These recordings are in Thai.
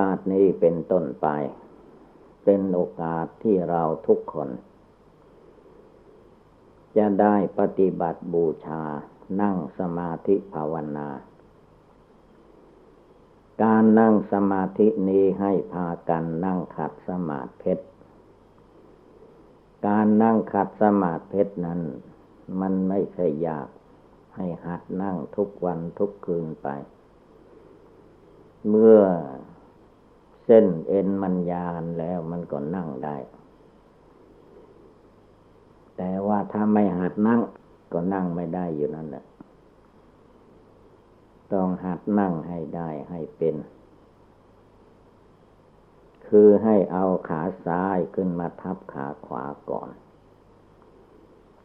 กาสนี้เป็นต้นไป เป็นโอกาสที่เราทุกคน จะได้ปฏิบัติบูชานั่งสมาธิภาวนา การนั่งสมาธินี้ให้พากันนั่งขัดสมาธิเพชรการนั่งขัดสมาธิเพชรนั้น มันไม่ใช่ยากให้หัดนั่งทุกวันทุกคืนไป เมื่อ เส้นเอ็นมันยานแล้วมันก็นั่งได้ แต่ว่าถ้าไม่หัดนั่ง ก็นั่งไม่ได้อยู่นั่นแหละ ต้องหัดนั่งให้ได้ให้เป็น คือให้เอาขาซ้ายขึ้นมาทับขาขวาก่อน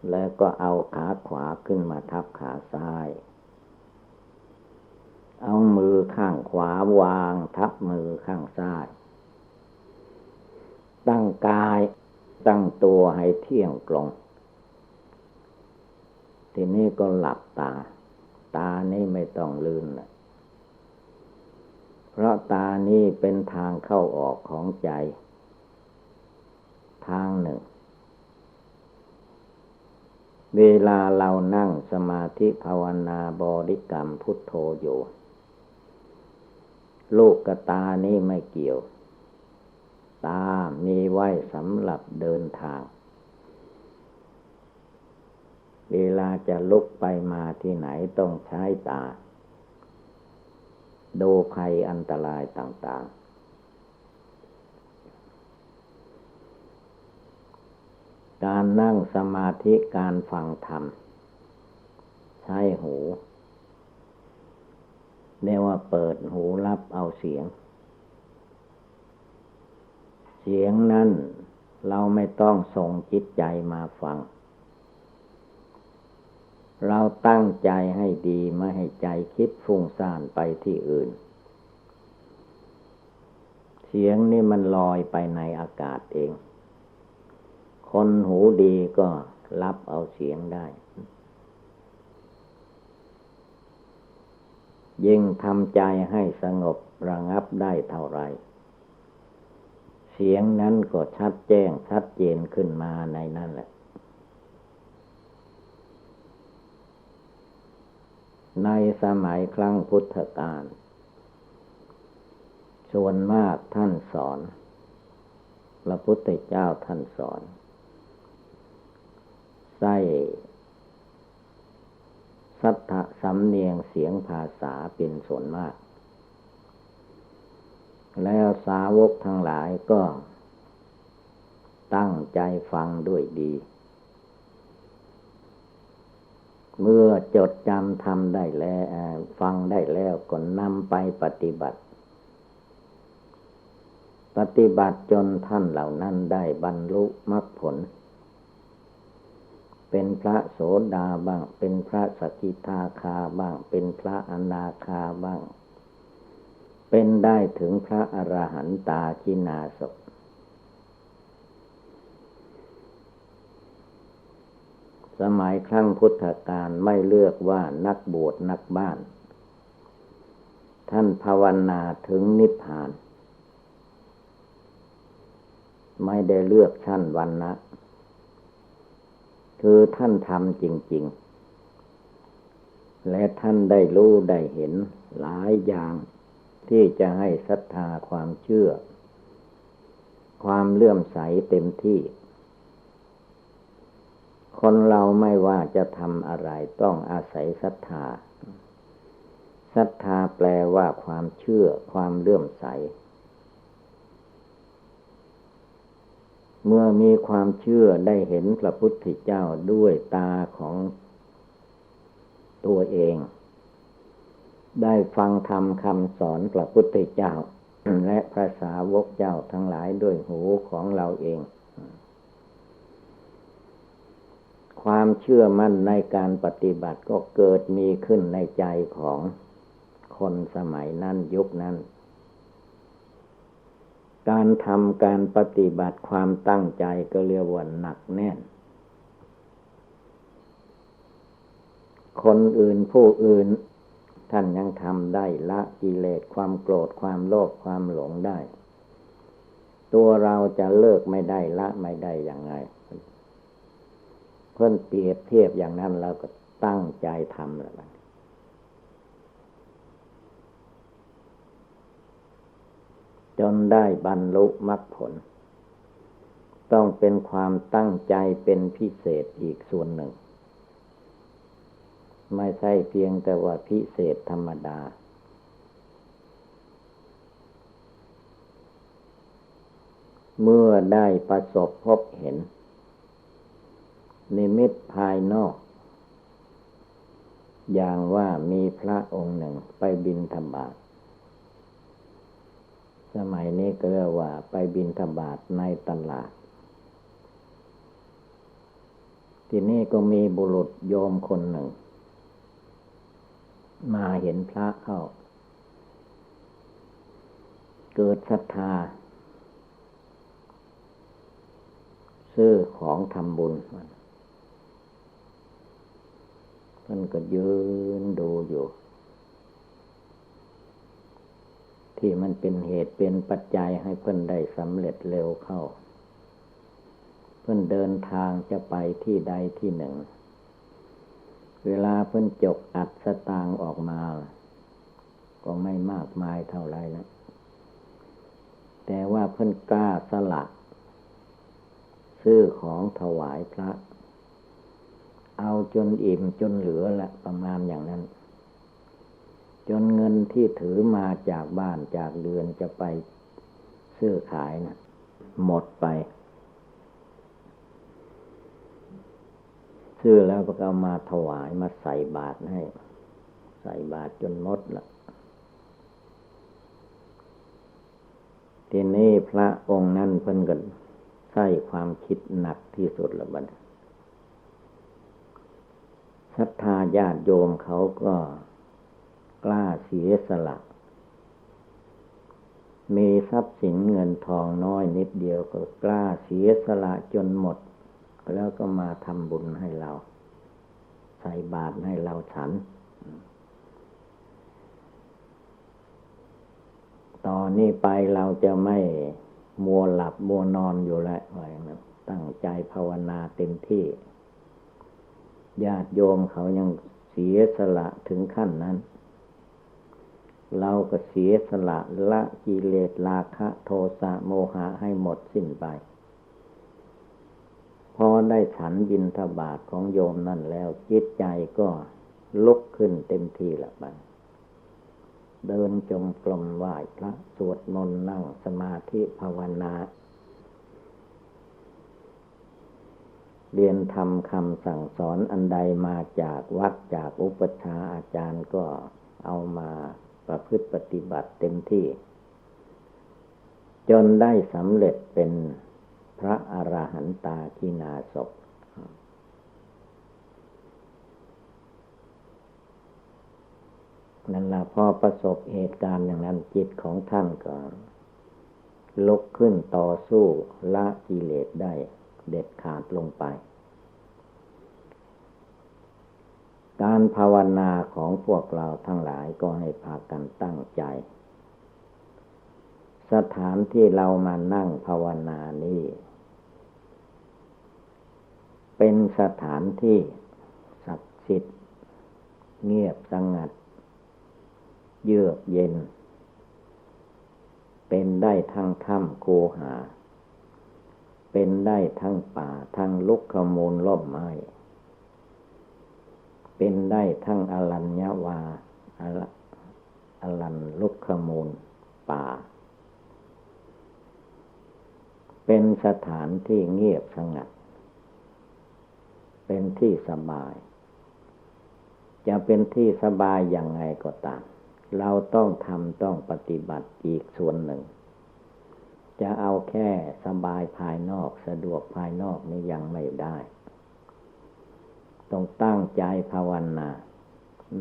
แล้วก็เอาขาขวาขึ้นมาทับขาซ้าย เอามือข้างขวาวาง ทับมือข้างซ้าย ตั้งกายตั้งตัวให้เที่ยงตรง ทีนี้ก็หลับตา ตานี่ไม่ต้องลืมนะเพราะตานี่เป็นทางเข้าออกของใจ ทางหนึ่ง เวลาเรานั่งสมาธิภาวนาบริกรรมพุทโธอยู่ ลูกกตานี้ไม่เกี่ยว ตามีไว้สำหรับเดินทาง เวลาจะลุกไปมาที่ไหนต้องใช้ตา ดูภัยอันตรายต่าง ๆ การนั่งสมาธิการฟังธรรม ใช้หู เรียกว่าเปิดหูรับเอาเสียง เสียงนั้นเราไม่ต้องส่งจิตใจมาฟัง เราตั้งใจให้ดีไม่ให้ใจคิดฟุ้งซ่านไปที่อื่น เสียงนี่มันลอยไปในอากาศเอง คนหูดีก็รับเอาเสียงได้ ยิ่งทำใจให้สงบระงับได้เท่าไรเสียงนั้นก็ชัดแจ้งชัดเจนขึ้นมาในนั่นแหละ ในสมัยครั้งพุทธกาลส่วนมากท่านสอน พระพุทธเจ้าท่านสอนใส่ สัทธสำเนียงเสียงภาษาเป็นส่วนมาก แล้วสาวกทั้งหลายก็ ตั้งใจฟังด้วยดี เมื่อจดจำทำได้แล้วฟังได้แล้วก็นำไปปฏิบัติ ปฏิบัติจนท่านเหล่านั้นได้บรรลุมรรคผล เป็นพระโสดาบ้าง เป็นพระสกิทาคาบ้าง เป็นพระอนาคาบ้าง เป็นได้ถึงพระอรหันตาชินาศสมัยครั้งพุทธกาลไม่เลือกว่านักบวชนักบ้าน ท่านภาวนาถึงนิพพาน ไม่ได้เลือกชั้นวันนะ คือท่านทำจริง ๆ และท่านได้รู้ได้เห็นหลายอย่างที่จะให้ศรัทธาความเชื่อ ความเลื่อมใสเต็มที่ คนเราไม่ว่าจะทำอะไรต้องอาศัยศรัทธาศรัทธาแปลว่าความเชื่อความเลื่อมใส เมื่อมีความเชื่อได้เห็นพระพุทธเจ้าด้วยตาของตัวเอง ได้ฟังธรรมคำสอนพระพุทธเจ้า และพระสาวกเจ้าทั้งหลายด้วยหูของเราเอง ความเชื่อมั่นในการปฏิบัติก็เกิดมีขึ้นในใจของคนสมัยนั้นยุคนั้น การทำการปฏิบัติความตั้งใจก็เรียกว่าหนักแน่น คนอื่นผู้อื่น ท่านยังทำได้ละกิเลสความโกรธความโลภความหลงได้ ตัวเราจะเลิกไม่ได้ละไม่ได้อย่างไง เพื่อนเปรียบเทียบอย่างนั้นเราก็ตั้งใจทำแล้ว จนได้บรรลุมรรคผล ต้องเป็นความตั้งใจเป็นพิเศษอีกส่วนหนึ่ง ไม่ใช่เพียงแต่ว่าพิเศษธรรมดา เมื่อได้ประสบพบเห็น นิมิตภายนอกอย่างว่ามีพระองค์หนึ่งไปบินธบาต สมัยนี้ก็เรียกว่าไปบินธบาตในตลาด ที่นี่ก็มีบุรุษโยมคนหนึ่ง มาเห็นพระเข้า เกิดศรัทธา ซื้อของทำบุญเพิ่นก็ยืนดูอยู่ ที่มันเป็นเหตุเป็นปัจจัยให้เพื่อนได้สำเร็จเร็วเข้า เพื่อนเดินทางจะไปที่ใดที่หนึ่ง เวลาเพื่อนจกอัดสตางออกมา ก็ไม่มากมายเท่าไรนะแต่ว่าเพื่อนกล้าสละซื้อของถวายพระ เอาจนอิ่มจนเหลือละประมาณอย่างนั้น จนเงินที่ถือมาจากบ้านจากเดือนจะไปซื้อขายนะหมดไป ซื้อแล้วก็เอามาถวายมาใส่บาตรให้ ใส่บาตรจนหมดละทีนี้พระองค์นั้นเพิ่นกันใส่ความคิดหนักที่สุดละบัดศรัทธาญาติโยมเขาก็ กล้าเสียสละ มีทรัพย์สินเงินทองน้อยนิดเดียวก็กล้าเสียสละจนหมด แล้วก็มาทำบุญให้เรา ใส่บาตรให้เราฉัน ตอนนี้ไปเราจะไม่มัวหลับมัวนอนอยู่แล้วตั้งใจภาวนาเต็มที่ ญาติโยมเขายังเสียสละถึงขั้นนั้น เราก็เสียสละละกิเลสราคะโทสะโมหะให้หมดสิ้นไป พอได้ฉันบินทบาทของโยมนั่นแล้วจิตใจก็ลุกขึ้นเต็มที่ละบันเดินจงกรมไหว้พระสวดมนต์นั่งสมาธิภาวนาเรียนทำคำสั่งสอนอันใดมาจากวัดจากอุปชาอาจารย์ก็เอามา ประพฤติปฏิบัติเต็มที่ จนได้สำเร็จเป็นพระอรหันตากินาศพนั่นละพอประสบเหตุการณ์อย่างนั้นจิตของท่านก็ลุกขึ้นต่อสู้ละกิเลสได้เด็ดขาดลงไป การภาวนาของพวกเราทั้งหลายก็ให้พากันตั้งใจ สถานที่เรามานั่งภาวนานี้เป็นสถานที่ศักดิ์สิทธิ์ เงียบสงัด เยือกเย็น เป็นได้ทั้งถ้ำโคหา เป็นได้ทั้งป่าทั้งลุกขมูลล่มไม้ เป็นได้ทั้งอลัญญาวาอลันลุกขมูลป่า เป็นสถานที่เงียบสงัด เป็นที่สบาย จะเป็นที่สบายอย่างไงก็ตาม เราต้องทำต้องปฏิบัติอีกส่วนหนึ่ง จะเอาแค่สบายภายนอกสะดวกภายนอกนี่ยังไม่ได้ ต้องตั้งใจภาวนา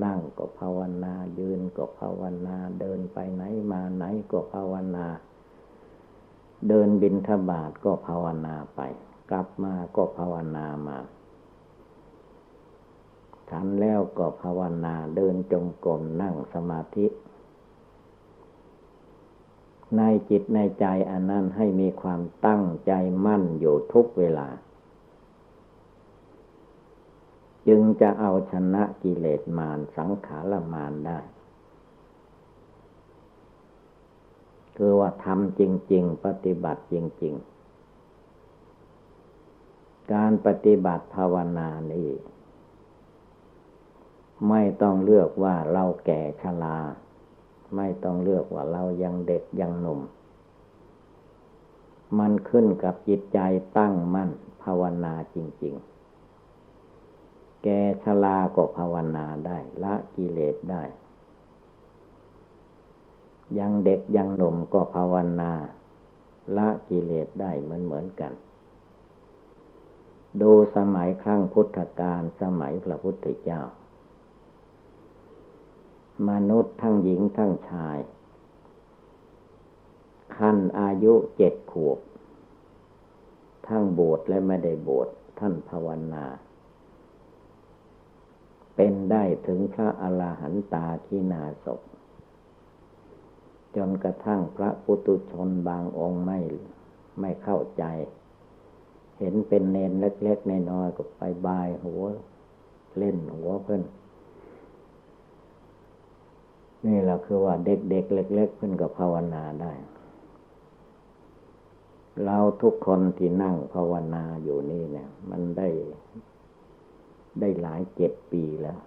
นั่งก็ภาวนา ยืนก็ภาวนา เดินไปไหนมาไหนก็ภาวนา เดินบินทบาทก็ภาวนาไป กลับมาก็ภาวนามาฉันแล้วก็ภาวนาเดินจงกรมนั่งสมาธิ ในจิตในใจอันนั้นให้มีความตั้งใจมั่นอยู่ทุกเวลา จึงจะเอาชนะกิเลสมารสังขารมารได้ คือว่าทำจริง ๆ ปฏิบัติจริง ๆ การปฏิบัติภาวนานี้ไม่ต้องเลือกว่าเราแก่ชรา ไม่ต้องเลือกว่าเรายังเด็กยังหนุ่ม มันขึ้นกับจิตใจตั้งมั่นภาวนาจริง ๆ ก่ชราก็ภาวนาได้ ละกิเลสได้ ยังเด็กยังหนุ่มก็ภาวนา ละกิเลสได้เหมือนเหมือนกัน ดูสมัยครั้งพุทธกาลสมัยพระพุทธเจ้า มนุษย์ทั้งหญิงทั้งชาย ขั้นอายุเจ็ดขวบ ทั้งบวชและไม่ได้บวชท่านภาวนา เป็นได้ถึงพระอรหันตาที่นาศจนกระทั่งพระปุตุชนบางองค์ไม่ไม่เข้าใจ เห็นเป็นเนนเล็กๆน้อยๆก็ไปบายหัว เล่นหัวเพิ่นนี่แหละคือว่าเด็กๆเล็ก ๆ เพื่อนก็ภาวนาได้ เราทุกคนที่นั่งภาวนาอยู่นี่เนี่ย มันได้ ได้หลายเจ็ดปีแล้ว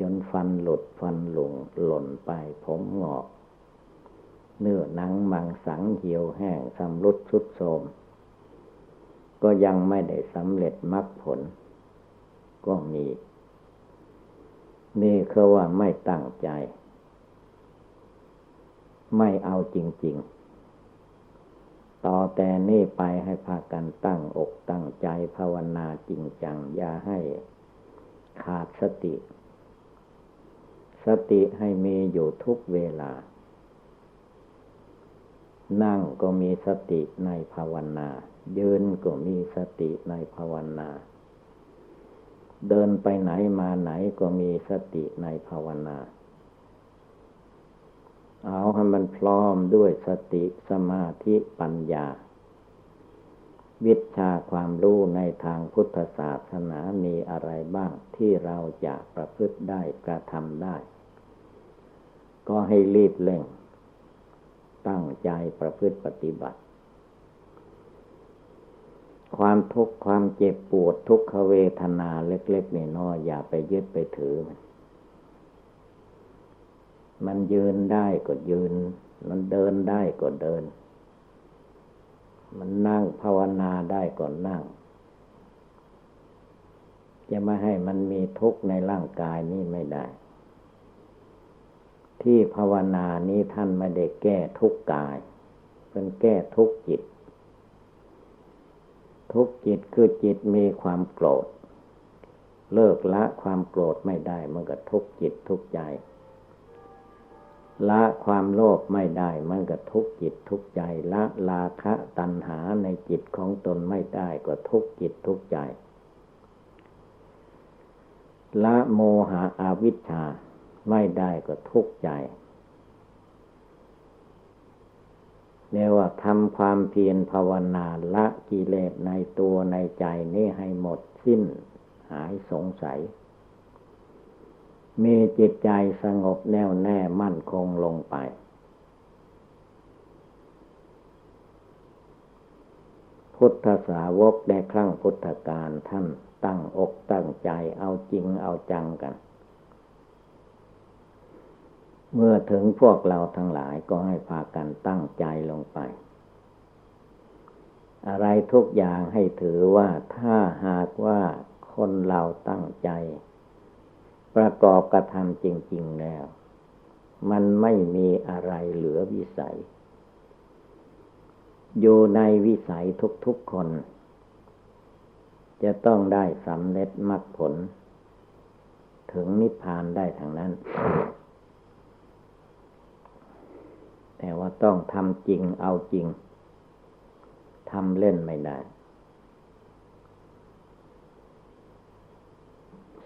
จนฟันหลุดฟันหลงหล่นไปผมหงอก เนื้อหนังมังสังเหี่ยวแห้งสำรุดชุดโทมก็ยังไม่ได้สำเร็จมรรคผล ก็มี นี่คือว่าไม่ตั้งใจ ไม่เอาจริง ๆ ต่อแต่นี่ไปให้พากันตั้งอกตั้งใจภาวนาจริงจัง อย่าให้ขาดสติ สติให้มีอยู่ทุกเวลา นั่งก็มีสติในภาวนา ยืนก็มีสติในภาวนา เดินไปไหนมาไหนก็มีสติในภาวนา เอาให้มันพร้อมด้วยสติสมาธิปัญญา วิชาความรู้ในทางพุทธศาสนามีอะไรบ้างที่เราจะประพฤติได้กระทำได้ ก็ให้รีบเร่ง ตั้งใจประพฤติปฏิบัติ ความทุกข์ความเจ็บปวดทุกขเวทนาเล็กๆน้อยๆอย่าไปยึดไปถือมัน มันยืนได้ก็ยืน มันเดินได้ก็เดิน มันนั่งภาวนาได้ก็นั่ง จะไม่ให้มันมีทุกข์ในร่างกายนี่ไม่ได้ ที่ภาวนานี้ท่านไม่ได้แก้ทุกข์กาย เป็นแก้ทุกข์จิต ทุกจิตคือจิตมีความโกรธ เลิกละความโกรธไม่ได้มันก็ทุกจิตทุกใจ ละความโลภไม่ได้มันก็ทุกจิตทุกใจ ละลาคะตัณหาในจิตของตนไม่ได้ก็ทุกจิตทุกใจ ละโมหะอาวิชชาไม่ได้ก็ทุกใจเรียกว่าทำความเพียรภาวนาละกิเลสในตัวในใจนี้ให้หมดสิ้นหายสงสัย มีจิตใจสงบแน่วแน่มั่นคงลงไป พุทธสาวกในครั้งพุทธกาลท่านตั้งอกตั้งใจเอาจริงเอาจังกัน เมื่อถึงพวกเราทั้งหลายก็ให้พากันตั้งใจลงไป อะไรทุกอย่างให้ถือว่าถ้าหากว่าคนเราตั้งใจ ประกอบกระทำจริง ๆแล้ว มันไม่มีอะไรเหลือวิสัย อยู่ในวิสัยทุกๆคน จะต้องได้สำเร็จมรรคผล ถึงนิพพานได้ทางนั้น แต่ว่าต้องทำจริงเอาจริงทำเล่นไม่ได้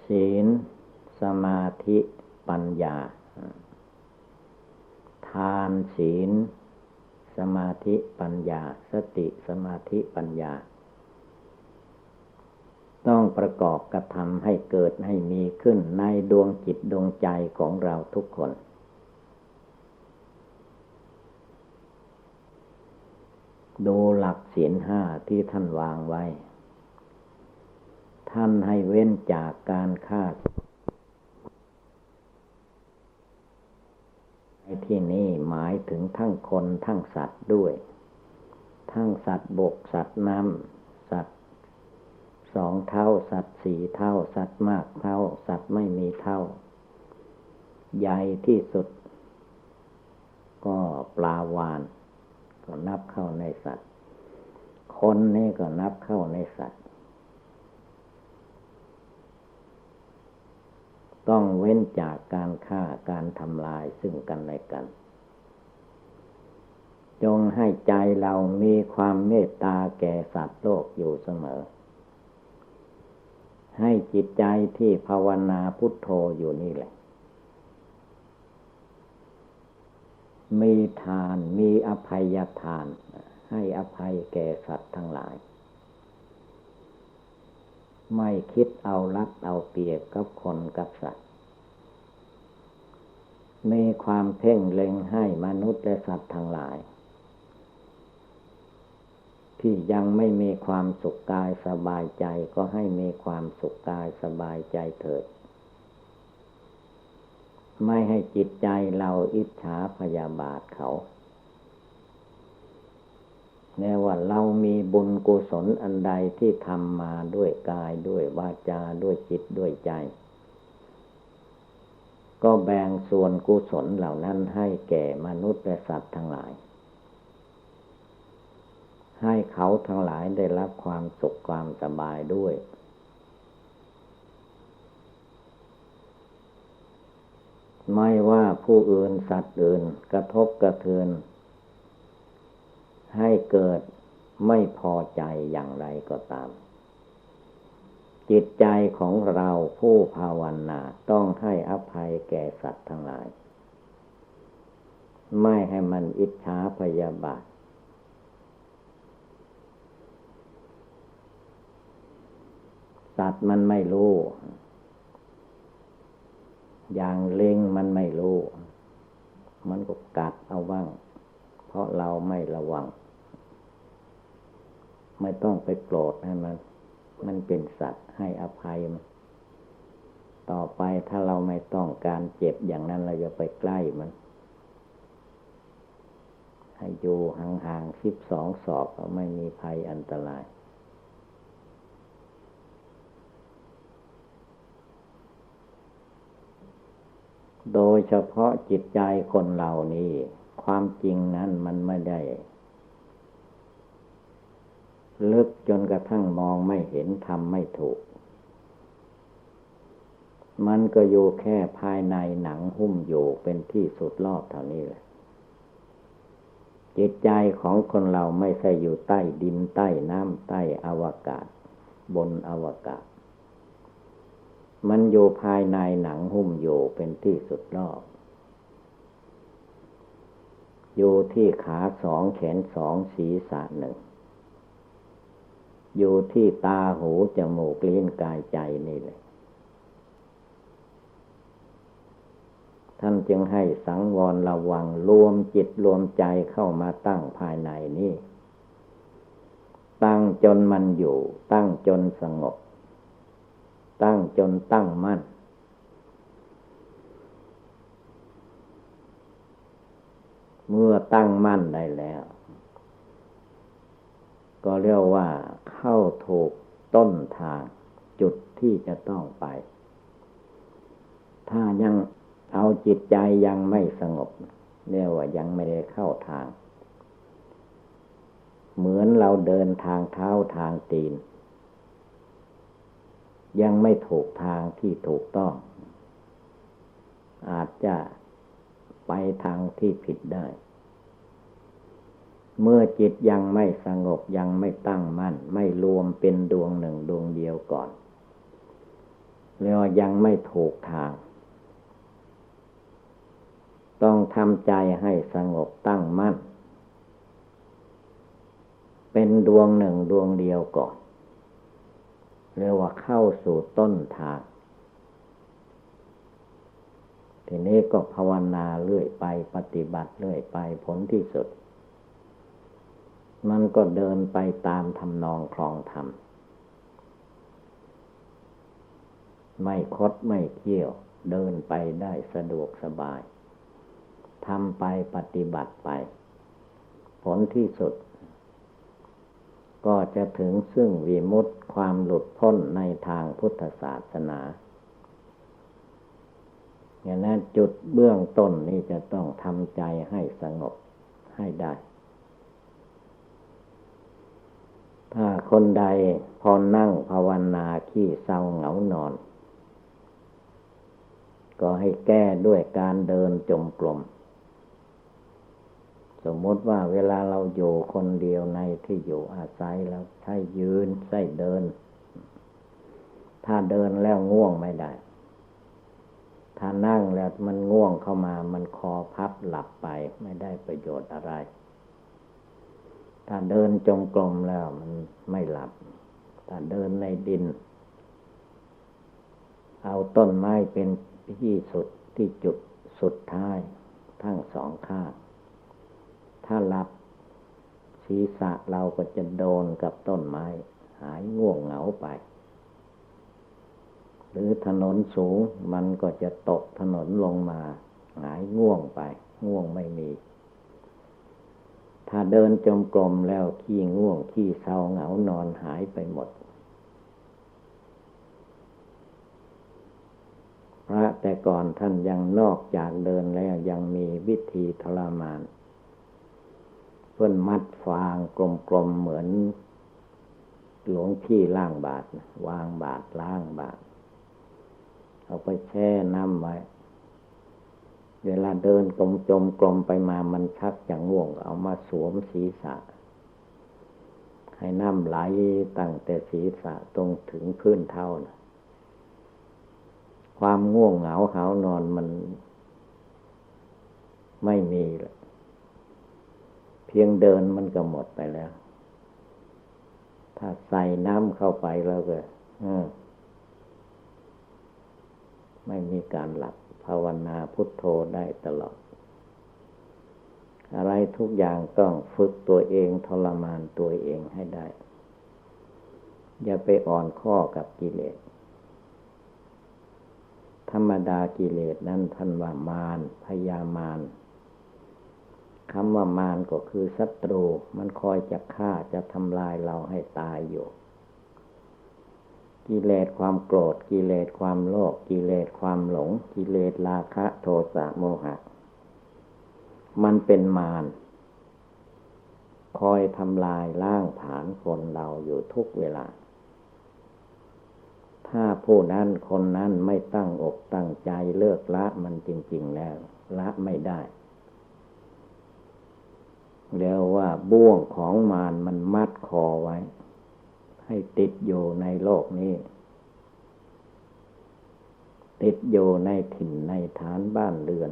ศีล สมาธิปัญญา ทานศีล สมาธิปัญญา สติสมาธิปัญญา ต้องประกอบกระทำให้เกิดให้มีขึ้นในดวงจิตดวงใจของเราทุกคนดูหลักศีลห้าที่ท่านวางไว้ ท่านให้เว้นจากการฆ่าใน ที่นี้หมายถึงทั้งคนทั้งสัตว์ด้วย ทั้งสัตว์บกสัตว์น้ำสัตว์สองเท่า สัตว์สี่เท่า สัตว์มากเท่า สัตว์ไม่มีเท่า ใหญ่ที่สุด ก็ปลาวาน ก็นับเข้าในสัตว์ คนนี่ก็นับเข้าในสัตว์ ต้องเว้นจากการฆ่าการทำลายซึ่งกันและกัน จงให้ใจเรามีความเมตตาแก่สัตว์โลกอยู่เสมอ ให้จิตใจที่ภาวนาพุทโธอยู่นี่แหละ มีทานมีอภัยทาน ให้อภัยแก่สัตว์ทั้งหลาย ไม่คิดเอารัดเอาเปรียบกับคนกับสัตว์มีความเพ่งเล็งให้มนุษย์และสัตว์ทั้งหลาย ที่ยังไม่มีความสุขกายสบายใจก็ให้มีความสุขกายสบายใจเถิด ไม่ให้จิตใจเราอิจฉาพยาบาทเขา แม้ว่าเรามีบุญกุศลอันใดที่ทำมาด้วยกายด้วยวาจาด้วยจิตด้วยใจ ก็แบ่งส่วนกุศลเหล่านั้นให้แก่มนุษย์และสัตว์ทั้งหลาย ให้เขาทั้งหลายได้รับความสุขความสบายด้วย ไม่ว่าผู้อื่นสัตว์อื่นกระทบกระเทือน ให้เกิดไม่พอใจอย่างไรก็ตาม จิตใจของเราผู้ภาวนาต้องให้อภัยแก่สัตว์ทั้งหลาย ไม่ให้มันอิจฉาพยาบาทสัตว์มันไม่รู้ อย่างเล็งมันไม่รู้ มันก็กัดเอาบ้าง เพราะเราไม่ระวัง ไม่ต้องไปโกรธให้มัน มันเป็นสัตว์ให้อภัยมันต่อไปถ้าเราไม่ต้องการเจ็บอย่างนั้นเราจะไปใกล้มัน ให้อยู่ห่างๆสิบสองศอกก็ไม่มีภัยอันตราย โดยเฉพาะจิตใจคนเหล่านี้ ความจริงนั้นมันไม่ได้ ลึกจนกระทั่งมองไม่เห็นทำไม่ถูก มันก็อยู่แค่ภายในหนังหุ้มอยู่เป็นที่สุดรอบเท่านี้แหละ จิตใจของคนเราไม่ใช่อยู่ใต้ดินใต้น้ำใต้อวกาศ บนอวกาศ มันอยู่ภายในหนังหุ้มอยู่เป็นที่สุดรอบอยู่ที่ขาสองแขนสองศีรษะหนึ่ง อยู่ที่ตาหูจมูกลิ้นกายใจนี่เลยท่านจึงให้สังวรระวังรวมจิตรวมใจเข้ามาตั้งภายในนี้ตั้งจนมันอยู่ ตั้งจนสงบ ตั้งจนตั้งมั่นเมื่อตั้งมั่นได้แล้ว ก็เรียกว่าเข้าถูกต้นทางจุดที่จะต้องไป ถ้ายังเอาจิตใจยังไม่สงบเรียกว่ายังไม่ได้เข้าทาง เหมือนเราเดินทางเท้าทางตีน ยังไม่ถูกทางที่ถูกต้อง อาจจะไปทางที่ผิดได้ เมื่อจิตยังไม่สงบยังไม่ตั้งมั่น ไม่รวมเป็นดวงหนึ่งดวงเดียวก่อนเรียกว่ายังไม่ถูกทาง ต้องทำใจให้สงบตั้งมั่น เป็นดวงหนึ่งดวงเดียวก่อนเรียกว่าเข้าสู่ต้นทางทีนี้ก็ภาวนาเรื่อยไปปฏิบัติเรื่อยไปผลที่สุด มันก็เดินไปตามทำนองคลองธรรม ไม่คดไม่เคี่ยว เดินไปได้สะดวกสบายทำไปปฏิบัติไป ผลที่สุด ก็จะถึงซึ่งวิมุตติความหลุดพ้นในทางพุทธศาสนาอย่างนั้นจุดเบื้องต้นนี้จะต้องทำใจให้สงบให้ได้ ถ้าคนใดพอนั่งภาวนาขี้เศร้าเหงานอน ก็ให้แก้ด้วยการเดินจงกรมสมมติว่าเวลาเราอยู่คนเดียวในที่อยู่อาศัยแล้วใช้ยืนใช้เดิน ถ้าเดินแล้วง่วงไม่ได้ ถ้านั่งแล้วมันง่วงเข้ามามันคอพับหลับไปไม่ได้ประโยชน์อะไร ถ้าเดินจงกรมแล้วมันไม่หลับ ถ้าเดินในดิน เอาต้นไม้เป็นที่สุดที่จุดสุดท้ายทั้งสองข้าง ถ้าหลับศีรษะเราก็จะโดนกับต้นไม้ หายง่วงเหงาไป หรือถนนสูงมันก็จะตกถนนลงมา หายง่วงไป ง่วงไม่มี ถ้าเดินจมกลมแล้วขี้ง่วงขี้เศร้าเหงานอนหายไปหมด พระแต่ก่อนท่านยังนอกจากเดินแล้วยังมีวิธีทรมานเพื่อนมัดฟางกลมๆเหมือน หลวงพี่ล่างบาท วางบาทล่างบาท เอาไปแช่น้ำไว้ เวลาเดินกลมจมกลมไปมามันชักอย่างง่วงเอามาสวมศีรษะ ให้น้ำไหลตั้งแต่ศีรษะตรงถึงพื้นเท้านะความง่วงเหงาหานอนมันไม่มีละเพียงเดินมันก็หมดไปแล้ว ถ้าใส่น้ำเข้าไปแล้วก็ไม่มีการหลับ ภาวนาพุทโธได้ตลอด อะไรทุกอย่างต้องฝึกตัวเองทรมานตัวเองให้ได้ อย่าไปอ่อนข้อกับกิเลส ธรรมดากิเลสนั้นท่านว่ามารพยามารคำว่ามารก็คือศัตรู มันคอยจะฆ่าจะทำลายเราให้ตายอยู่ กิเลสความโกรธ กิเลสความโลภกิเลสความหลง กิเลสราคะ โทสะโมหะ มันเป็นมารคอยทำลายล่างผานคนเราอยู่ทุกเวลา ถ้าผู้นั้นคนนั้นไม่ตั้งอกตั้งใจเลิกละมันจริง ๆ แล้ว ละไม่ได้ แล้วว่าบ่วงของมารมันมัดคอไว้ ให้ติดอยู่ในโลกนี้ ติดอยู่ในถิ่นในฐานบ้านเรือน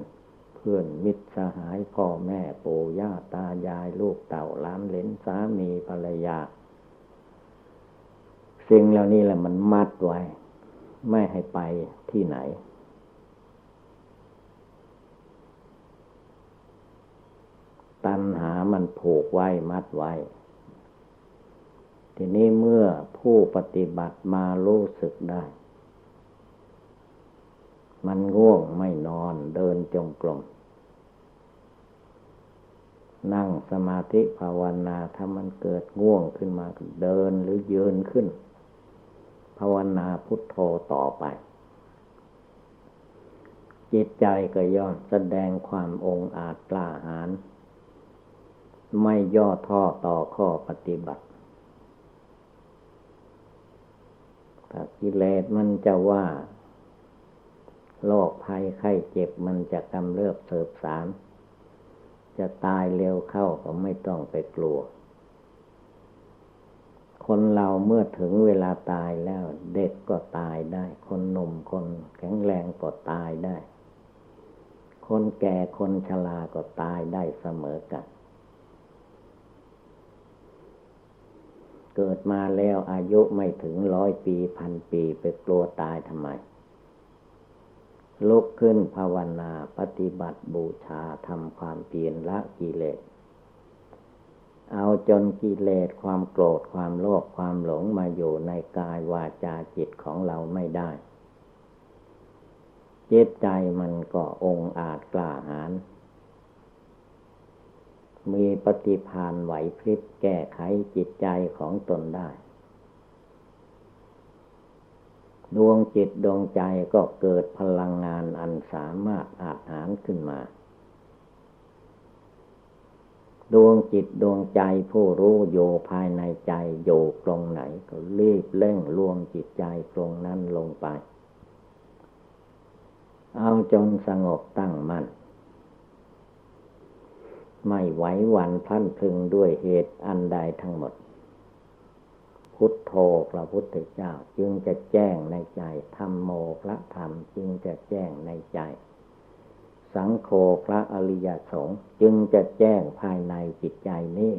เพื่อนมิตรสหายพ่อแม่ปู่ย่าตายายลูกเต่าล้านเลนสามีภรรยา สิ่งเหล่านี้แหละมันมัดไว้ ไม่ให้ไปที่ไหนตัณหามันผูกไว้มัดไว้ ทีนี้เมื่อผู้ปฏิบัติมารู้สึกได้ มันง่วงไม่นอนเดินจงกรมนั่งสมาธิภาวนาถ้ามันเกิดง่วงขึ้นมาเดินหรือยืนขึ้น ภาวนาพุทโธต่อไป จิตใจก็ย่อมแสดงความองอาจกล้าหาญไม่ย่อท่อต่อข้อปฏิบัติ ถ้ากิเลสมันจะว่าโรคภัยไข้เจ็บมันจะกำเริบเสบสาร จะตายเร็วเข้าก็ไม่ต้องไปกลัวคคนเราเมื่อถึงเวลาตายแล้ว เด็กก็ตายได้ คนหนุ่มคนแข็งแรงก็ตายได้ คนแก่คนชราก็ตายได้เสมอกัน เกิดมาแล้วอายุไม่ถึงร้อยปีพันปีไปกลัวตายทำไม ลุกขึ้นภาวนาปฏิบัติบูชาทำความเปลี่ยนละกิเลส เอาจนกิเลสความโกรธความโลภความหลงมาอยู่ในกายวาจาจิตของเราไม่ได้ เจิตใจมันก็องอาจกล้าหาญ มีปฏิพานไหวพริบแก้ไขจิตใจของตนได้ ดวงจิตดวงใจก็เกิดพลังงานอันสามารถอาจหารขึ้นมา ดวงจิตดวงใจผู้รู้โยภายในใจโยตรงไหน ก็รีบเร่งรวมจิตใจตรงนั้นลงไป เอาจนสงบตั้งมัน่น ไม่ไหวหวันพลันพึงด้วยเหตุอันใดทั้งหมด พุทโธพระพุทธเจ้าจึงจะแจ้งในใจธรรมโมพระธรรมจึงจะแจ้งในใจ สังโฆพระอริยสงฆ์จึงจะแจ้งภายในจิตใจนี้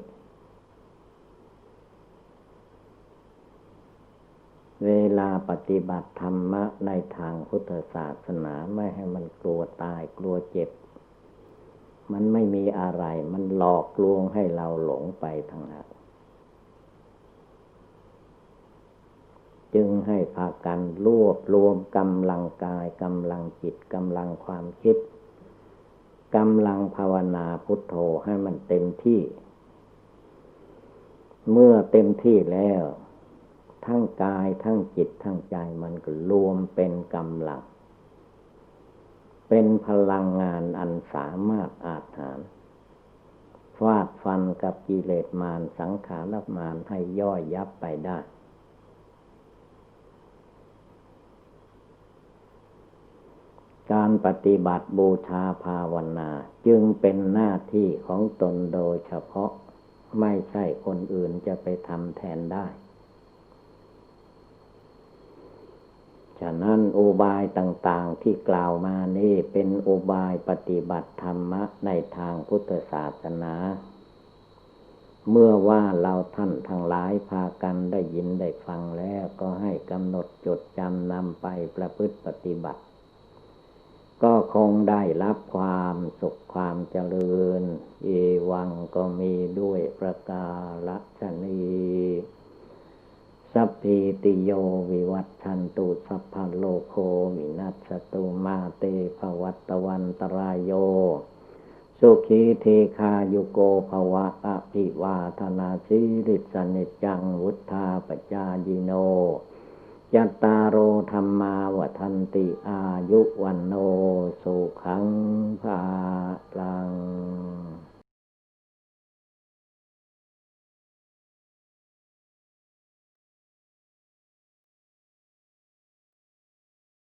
เวลาปฏิบัติธรรมะในทางพุทธศาสนาไม่ให้มันกลัวตายกลัวเจ็บ มันไม่มีอะไร มันหลอกลวงให้เราหลงไปทางนั้นจึงให้พากันรวบรวมกำลังกายกำลังจิตกำลังความคิดกำลังภาวนาพุทโธให้มันเต็มที่ เมื่อเต็มที่แล้ว ทั้งกายทั้งจิตทั้งใจมันก็รวมเป็นกำลัง เป็นพลังงานอันสามารถอาจหารฟาดฟันกับกิเลสมารสังขารมารให้ย่อยยับไปได้ การปฏิบัติบูชาภาวนาจึงเป็นหน้าที่ของตนโดยเฉพาะไม่ใช่คนอื่นจะไปทำแทนได้ ฉะนั้นอุบายต่างๆที่กล่าวมานี่เป็นอุบายปฏิบัติธรรมะในทางพุทธศาสนา เมื่อว่าเราท่านทั้งหลายพากันได้ยินได้ฟังแล้วก็ให้กำหนดจดจำนำไปประพฤติปฏิบัติ ก็คงได้รับความสุขความเจริญ เอวังก็มีด้วยประกาศนี้ สัพพิติโยวิวัตชันตุสัพพโลโควินัสตุมาเตภวัตวันตรายโย สุขีเทคายุโกภวะอภิวาธนาสิริสนิจังวุธาปจายิโนจัตตารโอธรรมาวทันติอายุวันโนสุขังภาลัง